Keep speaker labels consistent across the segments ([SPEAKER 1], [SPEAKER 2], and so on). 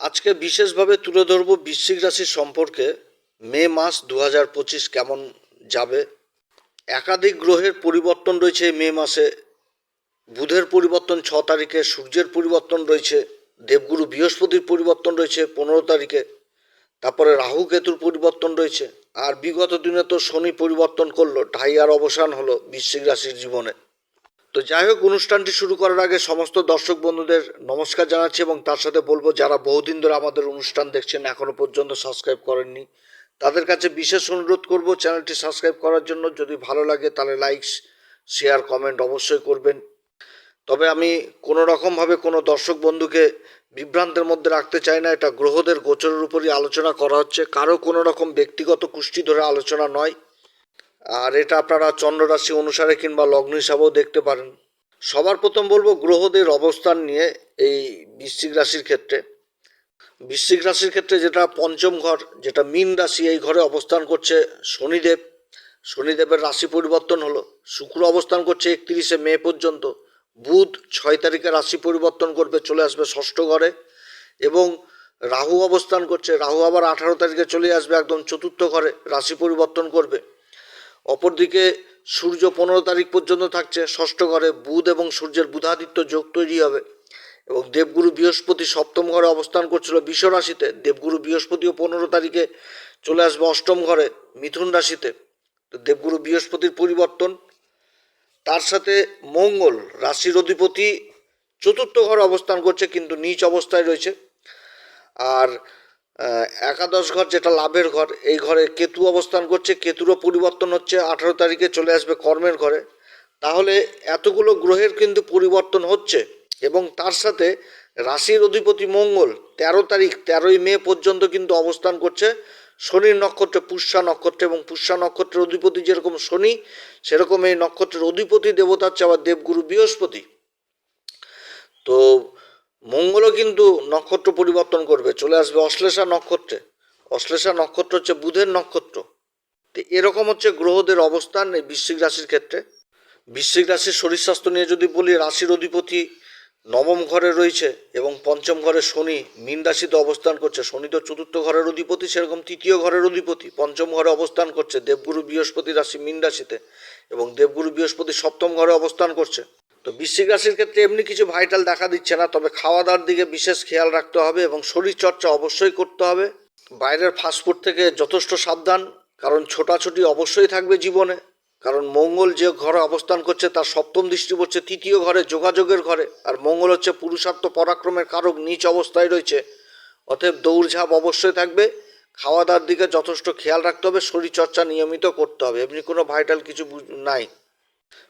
[SPEAKER 1] আজকে বিশেষভাবে তুলে ধরব বৃশ্চিক রাশি সম্পর্কে। মে মাস দু হাজার পঁচিশ কেমন যাবে? একাধিক গ্রহের পরিবর্তন রয়েছে মে মাসে। বুধের পরিবর্তন ছ তারিখে, সূর্যের পরিবর্তন রয়েছে, দেবগুরু বৃহস্পতির পরিবর্তন রয়েছে পনেরো তারিখে, তারপরে রাহু কেতুর পরিবর্তন রয়েছে, আর বিগত দিনে তো শনি পরিবর্তন করল ঢাইয়ার অবসান হলো বৃশ্চিক রাশির জীবনে। তো যাই হোক, অনুষ্ঠানটি শুরু করার আগে সমস্ত দর্শক বন্ধুদের নমস্কার জানাচ্ছি এবং তার সাথে বলব, যারা বহুদিন ধরে আমাদের অনুষ্ঠান দেখছেন, এখনও পর্যন্ত সাবস্ক্রাইব করেননি, তাদের কাছে বিশেষ অনুরোধ করব, চ্যানেলটি সাবস্ক্রাইব করার জন্য যদি ভালো লাগে তাহলে লাইকস শেয়ার কমেন্ট অবশ্যই করবেন। তবে আমি কোনো রকমভাবে কোনো দর্শক বন্ধুকে বিভ্রান্তের মধ্যে রাখতে চাই না, এটা গ্রহদের গোচরের উপরই আলোচনা করা হচ্ছে, কারও কোনো রকম ব্যক্তিগত কুষ্টি ধরে আলোচনা নয়। আর এটা আপনারা চন্দ্ররাশি অনুসারে কিংবা লগ্ন হিসাবেও দেখতে পারেন। সবার প্রথম বলব গ্রহদের অবস্থান নিয়ে এই বৃশ্চিক রাশির ক্ষেত্রে। বৃশ্চিক রাশির ক্ষেত্রে যেটা পঞ্চম ঘর, যেটা মীন রাশি এই ঘরে অবস্থান করছে শনিদেব। শনিদেবের রাশি পরিবর্তন হলো। শুক্র অবস্থান করছে একত্রিশে মে পর্যন্ত। বুধ ছয় তারিখে রাশি পরিবর্তন করবে, চলে আসবে ষষ্ঠ ঘরে। এবং রাহু অবস্থান করছে, রাহু আবার আঠারো তারিখে চলে আসবে একদম চতুর্থ ঘরে, রাশি পরিবর্তন করবে। অপরদিকে সূর্য পনেরো তারিখ পর্যন্ত থাকছে, ষষ্ঠ ঘরে বুধ এবং সূর্যের বুধাদিত্য যোগ তৈরি হবে। এবং দেবগুরু বৃহস্পতি সপ্তম ঘরে অবস্থান করছিল বিষ রাশিতে। দেবগুরু বৃহস্পতিও পনেরো তারিখে চলে আসবে অষ্টম ঘরে মিথুন রাশিতে। তো দেবগুরু বৃহস্পতির পরিবর্তন। তার সাথে মঙ্গল রাশির অধিপতি চতুর্থ ঘরে অবস্থান করছে, কিন্তু নিচ অবস্থায় রয়েছে। আর একাদশ ঘর যেটা লাভের ঘর, এই ঘরে কেতু অবস্থান করছে, কেতুরও পরিবর্তন হচ্ছে, আঠারো তারিখে চলে আসবে কর্মের ঘরে। তাহলে এতগুলো গ্রহের কিন্তু পরিবর্তন হচ্ছে এবং তার সাথে রাশির অধিপতি মঙ্গল তেরো তারিখ, তেরোই মে পর্যন্ত কিন্তু অবস্থান করছে। শনির নক্ষত্রে পুষ্যা নক্ষত্রে এবং পুষ্যা নক্ষত্রের অধিপতি যেরকম শনি, সেরকম এই নক্ষত্রের অধিপতি দেবতা হচ্ছে আবার দেবগুরু বৃহস্পতি। তো মঙ্গলও কিন্তু নক্ষত্র পরিবর্তন করবে। চলে আসবে অশ্লেষা নক্ষত্রে। অশ্লেষা নক্ষত্র হচ্ছে বুধের নক্ষত্র। তো এরকম হচ্ছে গ্রহদের অবস্থান এই বৃশ্চিক রাশির ক্ষেত্রে। বৃশ্চিক রাশির শরীর স্বাস্থ্য নিয়ে যদি বলি, রাশির অধিপতি নবম ঘরে রয়েছে এবং পঞ্চম ঘরে শনি মীন রাশিতে অবস্থান করছে। শনি তো চতুর্থ ঘরের অধিপতি, সেরকম তৃতীয় ঘরের অধিপতি। পঞ্চম ঘরে অবস্থান করছে দেবগুরু বৃহস্পতি রাশি মীন রাশিতে এবং দেবগুরু বৃহস্পতি সপ্তম ঘরে অবস্থান করছে। তো বৃশ্চিক রাশির ক্ষেত্রে এমনি কিছু ভাইটাল দেখা দিচ্ছে না, তবে খাওয়া দাওয়ার দিকে বিশেষ খেয়াল রাখতে হবে এবং শরীর চর্চা অবশ্যই করতে হবে। বাইরের ফাস্টফুড থেকে যথেষ্ট সাবধান, কারণ ছোটাছুটি অবশ্যই থাকবে জীবনে, কারণ মঙ্গল যে ঘরে অবস্থান করছে তার সপ্তম দৃষ্টি পড়ছে তৃতীয় ঘরে, যোগাযোগের ঘরে, আর মঙ্গল হচ্ছে পুরুষার্থ পরাক্রমের কারক, নিচ অবস্থায় রয়েছে। অতএব দৌড়ঝাঁপ অবশ্যই থাকবে খাওয়া দাওয়ার দিকে যথেষ্ট খেয়াল রাখতে হবে, শরীরচর্চা নিয়মিত করতে হবে, এমনি কোনো ভাইটাল কিছু নাই।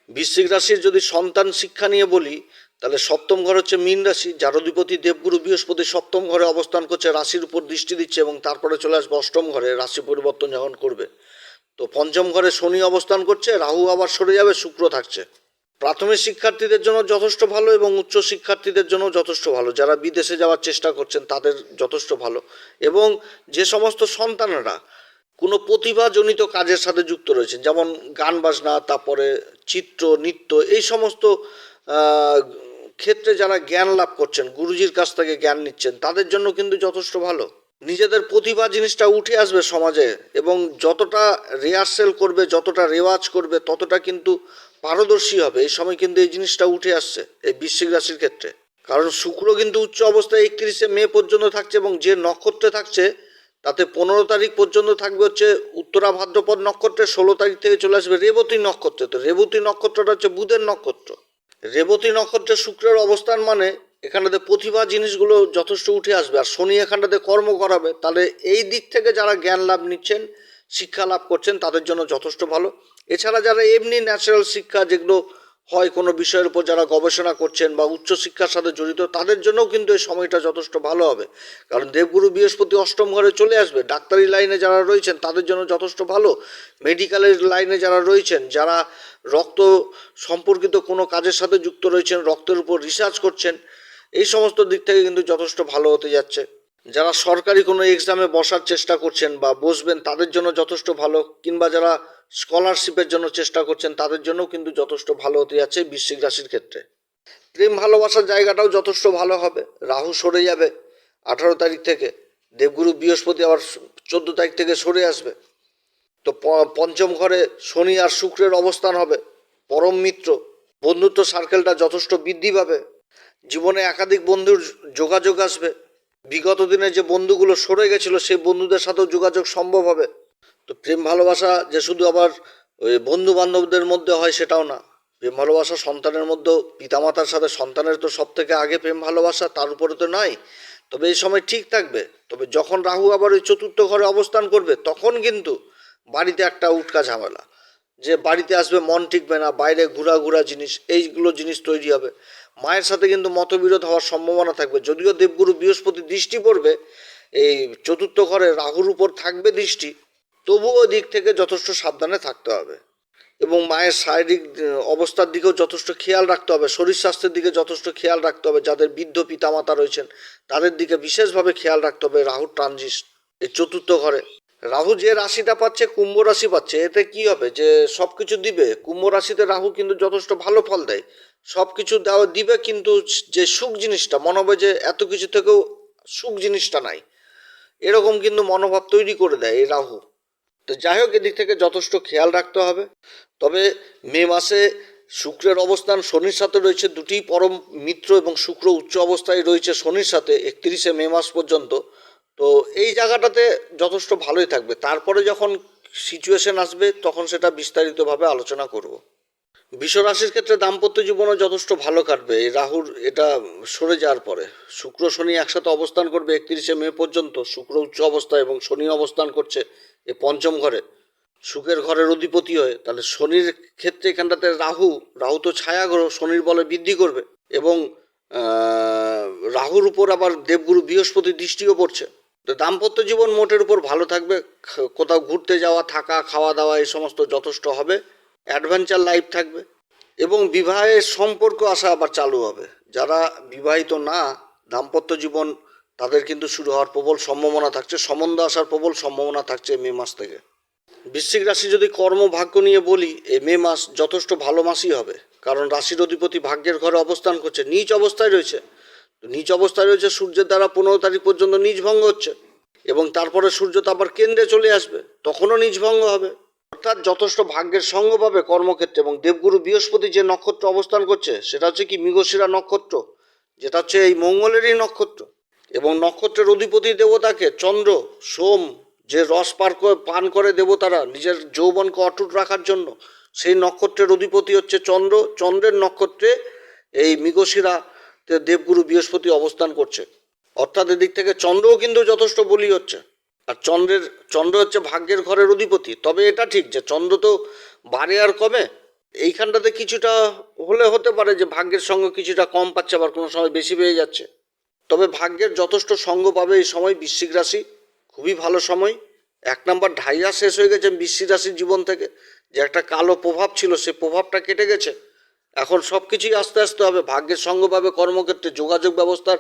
[SPEAKER 1] বৃশ্চিক রাশির যদি সন্তান শিক্ষা নিয়ে বলি, তাহলে সপ্তম ঘর হচ্ছে মীন রাশি যার অধিপতি দেবগুরু, বৃহস্পতি সপ্তম ঘরে অবস্থান করছে, রাশির উপর দৃষ্টি দিচ্ছে এবং তারপরে চলে আসবে অষ্টম ঘরে রাশি পরিবর্তন যখন করবে। তো পঞ্চম ঘরে শনি অবস্থান করছে, রাহু আবার সরে যাবে, শুক্র থাকছে। প্রাথমিক শিক্ষার্থীদের জন্য যথেষ্ট ভালো এবং উচ্চ শিক্ষার্থীদের জন্য যথেষ্ট ভালো। যারা বিদেশে যাওয়ার চেষ্টা করছেন, তাদের যথেষ্ট ভালো। এবং যে সমস্ত সন্তানেরা কোনো প্রতিভাজনিত কাজের সাথে যুক্ত রয়েছেন, যেমন গান বাজনা, তারপরে চিত্র, নৃত্য, এই সমস্ত ক্ষেত্রে যারা জ্ঞান লাভ করছেন, গুরুজির কাছ থেকে জ্ঞান নিচ্ছেন, তাদের জন্য কিন্তু যথেষ্ট ভালো। নিজেদের প্রতিভা জিনিসটা উঠে আসবে সমাজে এবং যতটা রিহার্সেল করবে, যতটা রেওয়াজ করবে, ততটা কিন্তু পারদর্শী হবে। এই সময় কিন্তু এই জিনিসটা উঠে আসছে, এই বৃশ্চিক রাশির ক্ষেত্রে। কারণ শুক্র কিন্তু উচ্চ অবস্থায় একত্রিশে মে পর্যন্ত থাকছে এবং যে নক্ষত্রে থাকছে তাতে পনেরো তারিখ পর্যন্ত থাকবে হচ্ছে উত্তরা ভাদ্রপদ নক্ষত্রে, ষোলো তারিখ থেকে চলে আসবে রেবতী নক্ষত্রে। তো রেবতী নক্ষত্রটা হচ্ছে বুধের নক্ষত্র। রেবতী নক্ষত্রে শুক্রের অবস্থান মানে এখানটাতে প্রতিভা জিনিসগুলো যথেষ্ট উঠে আসবে। আর শনি এখানটাতে কর্ম করাবে। তাহলে এই দিক থেকে যারা জ্ঞান লাভ নিচ্ছেন, শিক্ষা লাভ করছেন, তাদের জন্য যথেষ্ট ভালো। এছাড়া যারা এমনি ন্যাচারাল শিক্ষা, যেগুলো হয় কোনো বিষয়ের উপর যারা গবেষণা করছেন বা উচ্চশিক্ষার সাথে জড়িত, তাদের জন্যও কিন্তু এই সময়টা যথেষ্ট ভালো হবে। কারণ দেবগুরু বৃহস্পতি অষ্টম ঘরে চলে আসবে, ডাক্তারি লাইনে যারা রয়েছেন তাদের জন্য যথেষ্ট ভালো। মেডিকেলের লাইনে যারা রয়েছেন, যারা রক্ত সম্পর্কিত কোনো কাজের সাথে যুক্ত রয়েছেন, রক্তের উপর রিসার্চ করছেন, এই সমস্ত দিক থেকে কিন্তু যথেষ্ট ভালো হতে যাচ্ছে। যারা সরকারি কোনো এক্সামে বসার চেষ্টা করছেন বা বসবেন, তাদের জন্য যথেষ্ট ভালো। কিংবা যারা স্কলারশিপের জন্য চেষ্টা করছেন, তাদের জন্য কিন্তু যথেষ্ট ভালো হতে যাচ্ছে বৃশ্চিক রাশির ক্ষেত্রে। প্রেম ভালোবাসার জায়গাটাও যথেষ্ট ভালো হবে। রাহু সরে যাবে আঠারো তারিখ থেকে। দেবগুরু বৃহস্পতি আবার চোদ্দ তারিখ থেকে সরে আসবে। তো পঞ্চম ঘরে শনি আর শুক্রের অবস্থান হবে। পরম মিত্র। বন্ধুত্ব সার্কেলটা যথেষ্ট বৃদ্ধি পাবে। জীবনে একাধিক বন্ধুর যোগাযোগ আসবে। বিগত দিনে যে বন্ধুগুলো সরে গেছিল, সেই বন্ধুদের সাথেও যোগাযোগ সম্ভব হবে। তো প্রেম ভালোবাসা যে শুধু আবার ওই বন্ধু বান্ধবদের মধ্যে হয় সেটাও না। প্রেম ভালোবাসা সন্তানের মধ্যেও, পিতামাতার সাথে সন্তানের তো সব থেকে আগে প্রেম ভালোবাসা, তার উপরে তো নয় তবে এই সময় ঠিক থাকবে। তবে যখন রাহু আবার ওই চতুর্থ ঘরে অবস্থান করবে, তখন কিন্তু বাড়িতে একটা উটকা ঝামেলা। যে বাড়িতে আসবে, মন টিকবে না, বাইরে ঘোরা ঘোরা জিনিস, এইগুলো জিনিস তৈরি হবে। মায়ের সাথে কিন্তু মতবিরোধ হওয়ার সম্ভাবনা থাকবে। যদিও দেবগুরু বৃহস্পতি দৃষ্টি পড়বে, এই চতুর্থ ঘরে রাহুর উপর থাকবে দৃষ্টি, তবুও দিক থেকে যথেষ্ট সাবধানে থাকতে হবে। এবং মায়ের শারীরিক অবস্থার দিকেও যথেষ্ট খেয়াল রাখতে হবে, শরীর স্বাস্থ্যের দিকে যথেষ্ট খেয়াল রাখতে হবে, যাদের বৃদ্ধ পিতামাতা রয়েছেন, তাদের দিকে বিশেষভাবে খেয়াল রাখতে হবে রাহুর ট্রানজিট এই চতুর্থ ঘরে। রাহু যে রাশিটা পাচ্ছে, কুম্ভ রাশি পাচ্ছে, এতে কি হবে? যে সব কিছু দিবে। কুম্ভ রাশিতে রাহু কিন্তু যথেষ্ট ভালো ফল দেয়। সব কিছু দেওয়া দিবে কিন্তু যে সুখ জিনিসটা, মনে হবে যে এত কিছু থেকেও সুখ জিনিসটা নাই। এরকম কিন্তু মনোভাব তৈরি করে দেয় এই রাহু। তো যাই হোক, এদিক থেকে যথেষ্ট খেয়াল রাখতে হবে। তবে মে মাসে শুক্রের অবস্থান শনির সাথে রয়েছে। দুটি পরম মিত্র এবং শুক্র উচ্চ অবস্থায় রয়েছে শনির সাথে, একত্রিশে মে মাস পর্যন্ত। তো এই জায়গাটাতে যথেষ্ট ভালোই থাকবে। তারপরে যখন সিচুয়েশন আসবে, তখন সেটা বিস্তারিতভাবে আলোচনা করব। বিশ্বরাশির ক্ষেত্রে দাম্পত্য জীবনও যথেষ্ট ভালো কাটবে। এই রাহুর এটা সরে যাওয়ার পরে। শুক্র শনি একসাথে অবস্থান করবে একত্রিশে মে পর্যন্ত। শুক্র উচ্চ অবস্থা এবং শনি অবস্থান করছে এ পঞ্চম ঘরে। সুখের ঘরের অধিপতি হয়ে, তাহলে শনির ক্ষেত্রে এখানটাতে রাহু রাহু তো ছায়া গ্রহ, শনির বলে বৃদ্ধি করবে। এবং রাহুর উপর আবার দেবগুরু বৃহস্পতি দৃষ্টিও পড়ছে। দাম্পত্য জীবন মোটের উপর ভালো থাকবে কোথাও ঘুরতে যাওয়া, থাকা, খাওয়া দাওয়া এই সমস্ত যথেষ্ট হবে অ্যাডভেঞ্চার লাইফ থাকবে এবং বিবাহের সম্পর্ক আসা আবার চালু হবে। যারা বিবাহিত না, দাম্পত্য জীবন তাদের কিন্তু শুরু হওয়ার প্রবল সম্ভাবনা থাকছে, সম্বন্ধ আসার প্রবল সম্ভাবনা থাকছে মে মাস থেকে। বৃশ্চিক রাশি যদি কর্ম ভাগ্য নিয়ে বলি এই মে মাস যথেষ্ট ভালো মাসই হবে, কারণ রাশির অধিপতি ভাগ্যের ঘরে অবস্থান করছে, নিচ অবস্থায় রয়েছে। নিচ অবস্থায় রয়েছে, সূর্যের দ্বারা পনেরো তারিখ পর্যন্ত নিজ ভঙ্গ হচ্ছে। এবং তারপরে সূর্য তো আবার কেন্দ্রে চলে আসবে, তখনও নিজ ভঙ্গ হবে। অর্থাৎ যথেষ্ট ভাগ্যের সঙ্গ পাবে কর্মক্ষেত্রে এবং দেবগুরু বৃহস্পতি যে নক্ষত্র অবস্থান করছে, সেটা হচ্ছে কি মৃগশিরা নক্ষত্র, যেটা হচ্ছে এই মঙ্গলেরই নক্ষত্র। এবং নক্ষত্রের অধিপতি দেবতাকে চন্দ্র, সোম যে রস পার পান করে দেবতারা নিজের যৌবনকে অটুট রাখার জন্য, সেই নক্ষত্রের অধিপতি হচ্ছে চন্দ্র। চন্দ্রের নক্ষত্রে এই মৃগশিরা দেবগুরু বৃহস্পতি অবস্থান করছে। অর্থাৎ এদিক থেকে চন্দ্রও কিন্তু যথেষ্ট বলি হচ্ছে। আর চন্দ্রের, চন্দ্র হচ্ছে ভাগ্যের ঘরের অধিপতি। তবে এটা ঠিক যে চন্দ্র তো বাড়ে আর কমে। এইখানটাতে কিছুটা হলে হতে পারে যে ভাগ্যের সঙ্গে কিছুটা কম পাচ্ছে, আবার কোনো সময় বেশি পেয়ে যাচ্ছে। তবে ভাগ্যের যথেষ্ট সঙ্গ পাবে এই সময় বৃশ্চিক রাশি। খুবই ভালো সময়। এক নাম্বার ঢাইয়া শেষ হয়ে গেছে বৃশ্চিক রাশির জীবন থেকে। যে একটা কালো প্রভাব ছিল, সে প্রভাবটা কেটে গেছে। এখন সব কিছুই আস্তে আস্তে হবে। ভাগ্যের সঙ্গ পাবে, কর্মক্ষেত্রে যোগাযোগ ব্যবস্থার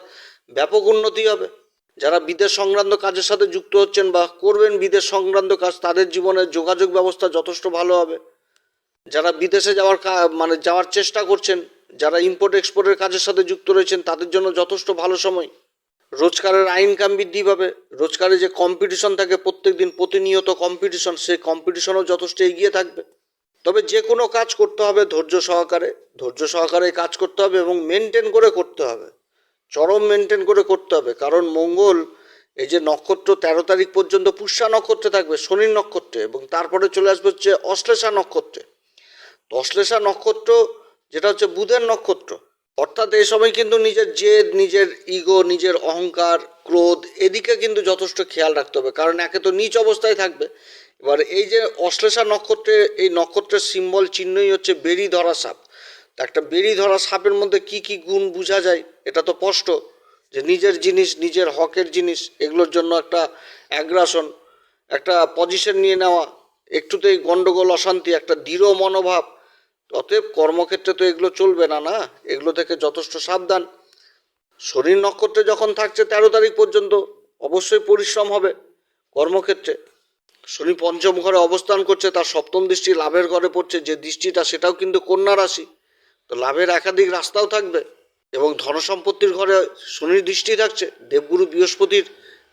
[SPEAKER 1] ব্যাপক উন্নতি হবে। যারা বিদেশ সংক্রান্ত কাজের সাথে যুক্ত হচ্ছেন বা করবেন বিদেশ সংক্রান্ত কাজ, তাদের জীবনে যোগাযোগ ব্যবস্থা যথেষ্ট ভালো হবে। যারা বিদেশে যাওয়ার মানে যাওয়ার চেষ্টা করছেন, যারা ইম্পোর্ট এক্সপোর্টের কাজের সাথে যুক্ত রয়েছেন, তাদের জন্য যথেষ্ট ভালো সময়। রোজগারের ইনকাম বৃদ্ধি পাবে। রোজগারে যে কম্পিটিশন থাকে প্রত্যেক দিন প্রতিনিয়ত কম্পিটিশন সেই কম্পিটিশনও যথেষ্ট এগিয়ে থাকবে। তবে যে কোনো কাজ করতে হবে ধৈর্য সহকারে। ধৈর্য সহকারে কাজ করতে হবে এবং মেনটেন করে করতে হবে। চরম মেনটেন করে করতে হবে। কারণ মঙ্গল এই যে নক্ষত্র তেরো তারিখ পর্যন্ত পুষ্যা নক্ষত্রে থাকবে, শনির নক্ষত্রে এবং তারপরে চলে আসবে হচ্ছে অশ্লেষা নক্ষত্রে। তো অশ্লেষা নক্ষত্র যেটা হচ্ছে বুধের নক্ষত্র, অর্থাৎ এই সময় কিন্তু নিজের জেদ, নিজের ইগো নিজের অহংকার, ক্রোধ এদিকে কিন্তু যথেষ্ট খেয়াল রাখতে হবে। কারণ একে তো নিচ অবস্থায় থাকবে এবার এই যে অশ্লেষা নক্ষত্রে, এই নক্ষত্রের সিম্বল চিহ্নই হচ্ছে বেরি ধরা সাপ। একটা বেরি ধরা সাপের মধ্যে কি কি গুণ বোঝা যায়, এটা তো স্পষ্ট। যে নিজের জিনিস, নিজের হকের জিনিস, এগুলোর জন্য একটা অ্যাগ্রাসন একটা পজিশন নিয়ে নেওয়া, একটুতেই গন্ডগোল, অশান্তি, একটা দৃঢ় মনোভাব। অতএব কর্মক্ষেত্রে তো এগুলো চলবে না না? এগুলো থেকে যথেষ্ট সাবধান। শনির নক্ষত্রে যখন থাকছে তেরো তারিখ পর্যন্ত, অবশ্যই পরিশ্রম হবে কর্মক্ষেত্রে। শনি পঞ্চম ঘরে অবস্থান করছে, তার সপ্তম দৃষ্টি লাভের ঘরে পড়ছে, যে দৃষ্টিটা সেটাও কিন্তু কন্যা রাশি। তো লাভের একাধিক রাস্তাও থাকবে এবং ধনসম্পত্তির ঘরে শনির দৃষ্টি থাকছে, দেবগুরু বৃহস্পতির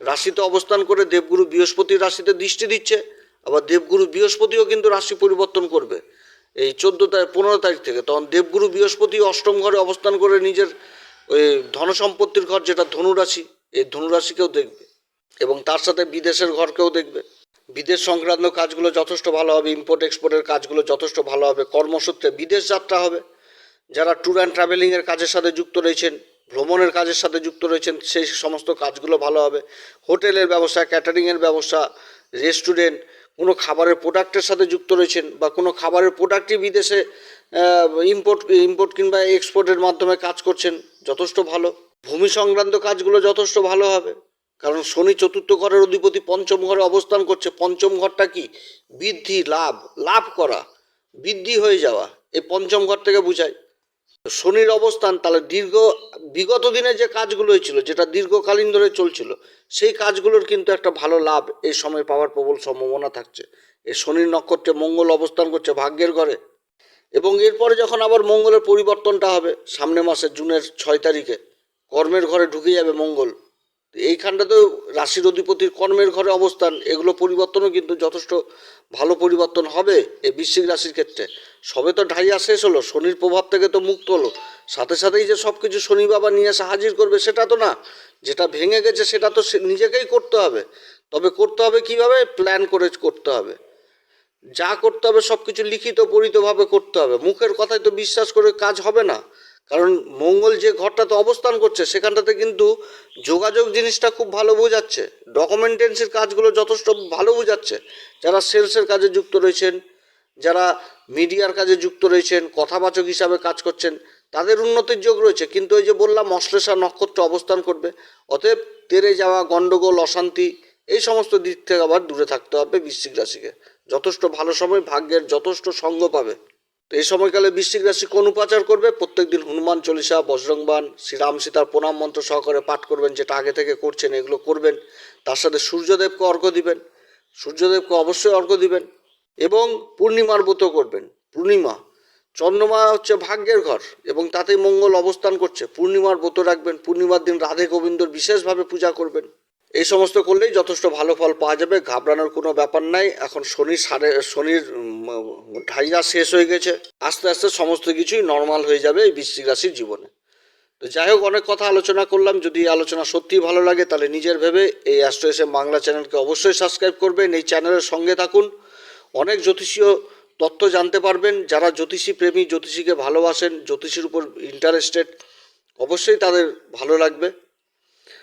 [SPEAKER 1] রাশিতে অবস্থান করে দেবগুরু বৃহস্পতির রাশিতে দৃষ্টি দিচ্ছে, আবার দেবগুরু বৃহস্পতিও কিন্তু রাশি পরিবর্তন করবে এই চোদ্দ তারিখ পনেরো তারিখ থেকে। তখন দেবগুরু বৃহস্পতি অষ্টম ঘরে অবস্থান করে নিজের ওই ধনসম্পত্তির ঘর, যেটা ধনুরাশি, এই ধনুরাশিকেও দেখবে এবং তার সাথে বিদেশের ঘরকেও দেখবে। বিদেশ সংক্রান্ত কাজগুলো যথেষ্ট ভালো হবে ইম্পোর্ট এক্সপোর্টের কাজগুলো যথেষ্ট ভালো হবে, কর্মসূত্রে বিদেশ যাত্রা হবে। যারা ট্যুর অ্যান্ড ট্রাভেলিংয়ের কাজের সাথে যুক্ত রয়েছেন, ভ্রমণের কাজের সাথে যুক্ত রয়েছেন, সেই সমস্ত কাজগুলো ভালো হবে। হোটেলের ব্যবসা ক্যাটারিংয়ের ব্যবসা রেস্টুরেন্ট কোনো খাবারের প্রোডাক্টের সাথে যুক্ত রয়েছেন বা কোনো খাবারের প্রোডাক্টই বিদেশে ইম্পোর্ট ইম্পোর্ট কিংবা এক্সপোর্টের মাধ্যমে কাজ করছেন, যথেষ্ট ভালো। ভূমি সংক্রান্ত কাজগুলো যথেষ্ট ভালো হবে। কারণ শনি চতুর্থ ঘরের অধিপতি পঞ্চম ঘরে অবস্থান করছে। পঞ্চম ঘরটা কি? বৃদ্ধি, লাভ লাভ করা, বৃদ্ধি হয়ে যাওয়া। এই পঞ্চম ঘর থেকে বোঝায়। শনির অবস্থান, তাহলে দীর্ঘ, বিগত দিনে যে কাজগুলো হয়েছিল, যেটা দীর্ঘকালীন ধরে চলছিল, সেই কাজগুলোর কিন্তু একটা ভালো লাভ এই সময় পাওয়ার প্রবল সম্ভাবনা থাকছে। এই শনির নক্ষত্রে মঙ্গল অবস্থান করছে ভাগ্যের ঘরে। এবং এরপরে যখন আবার মঙ্গলের পরিবর্তনটা হবে, সামনে মাসে জুনের ছয় তারিখে, কর্মের ঘরে ঢুকে যাবে মঙ্গল। এইখানটাতেও রাশির অধিপতির কর্মের ঘরে অবস্থান, এগুলো পরিবর্তনও কিন্তু যথেষ্ট ভালো পরিবর্তন হবে এই বৃশ্চিক রাশির ক্ষেত্রে। সবে তো ঢাইয়া শেষ হলো, শনির প্রভাব থেকে তো মুক্ত হলো। সাথে সাথেই যে সব কিছু শনি বাবা নিয়ে এসে হাজির করবে সেটা তো না, যেটা ভেঙে গেছে সেটা তো নিজেকেই করতে হবে। তবে করতে হবে কীভাবে? প্ল্যান করে করতে হবে। যা করতে হবে সব কিছু লিখিত, পরিতভাবে করতে হবে। মুখের কথায় তো বিশ্বাস করে কাজ হবে না। কারণ মঙ্গল যে ঘরটাতে অবস্থান করছে, সেখানটাতে কিন্তু যোগাযোগ জিনিসটা খুব ভালো বোঝাচ্ছে। ডকুমেন্টেন্সির কাজগুলো যথেষ্ট ভালো বোঝাচ্ছে। যারা সেলসের কাজে যুক্ত রয়েছেন, যারা মিডিয়ার কাজে যুক্ত রয়েছেন, কথাবাচক হিসাবে কাজ করছেন, তাদের উন্নতির যোগ রয়েছে। কিন্তু ওই যে বললাম, অশ্লেষা নক্ষত্র অবস্থান করবে। অতএব তেরে যাওয়া গণ্ডগোল অশান্তি, এই সমস্ত দিক থেকে আবার দূরে থাকতে হবে বৃশ্চিক রাশিকে। যথেষ্ট ভালো সময়, ভাগ্যের যথেষ্ট সঙ্গ পাবে। তো এই সময়কালে বৃশ্চিক রাশি কোন উপাচার করবে? প্রত্যেকদিন হনুমান চল্লিশা বজরংবান শ্রীরাম সীতার প্রণাম মন্ত্র সহকারে পাঠ করবেন, যেটা আগে থেকে করছেন, এগুলো করবেন। তার সাথে সূর্যদেবকে অর্ঘ্য দিবেন। সূর্যদেবকে অবশ্যই অর্ঘ্য দিবেন এবং পূর্ণিমার ব্রত করবেন। পূর্ণিমা, চন্দ্রমা হচ্ছে ভাগ্যের ঘর এবং তাতেই মঙ্গল অবস্থান করছে। পূর্ণিমার ব্রত রাখবেন। পূর্ণিমার দিন রাধে গোবিন্দর বিশেষভাবে পূজা করবেন। এই সমস্ত করলেই যথেষ্ট ভালো ফল পাওয়া যাবে, ঘাবড়ানোর কোনো ব্যাপার নাই। এখন শনির সাড়ে, শনির ঢাইয়া শেষ হয়ে গেছে। আস্তে আস্তে সমস্ত কিছুই নর্মাল হয়ে যাবে এই বৃশ্চিক রাশির জীবনে। তো যাই হোক, অনেক কথা আলোচনা করলাম। যদি আলোচনা সত্যিই ভালো লাগে, তাহলে নিজের ভেবে এই অ্যাস্ট্রো এসএম বাংলা চ্যানেলকে অবশ্যই সাবস্ক্রাইব করবেন। এই চ্যানেলের সঙ্গে থাকুন। অনেক জ্যোতিষীয় তথ্য জানতে পারবেন। যারা জ্যোতিষী প্রেমী, জ্যোতিষীকে ভালোবাসেন, জ্যোতিষীর উপর ইন্টারেস্টেড অবশ্যই তাদের ভালো লাগবে।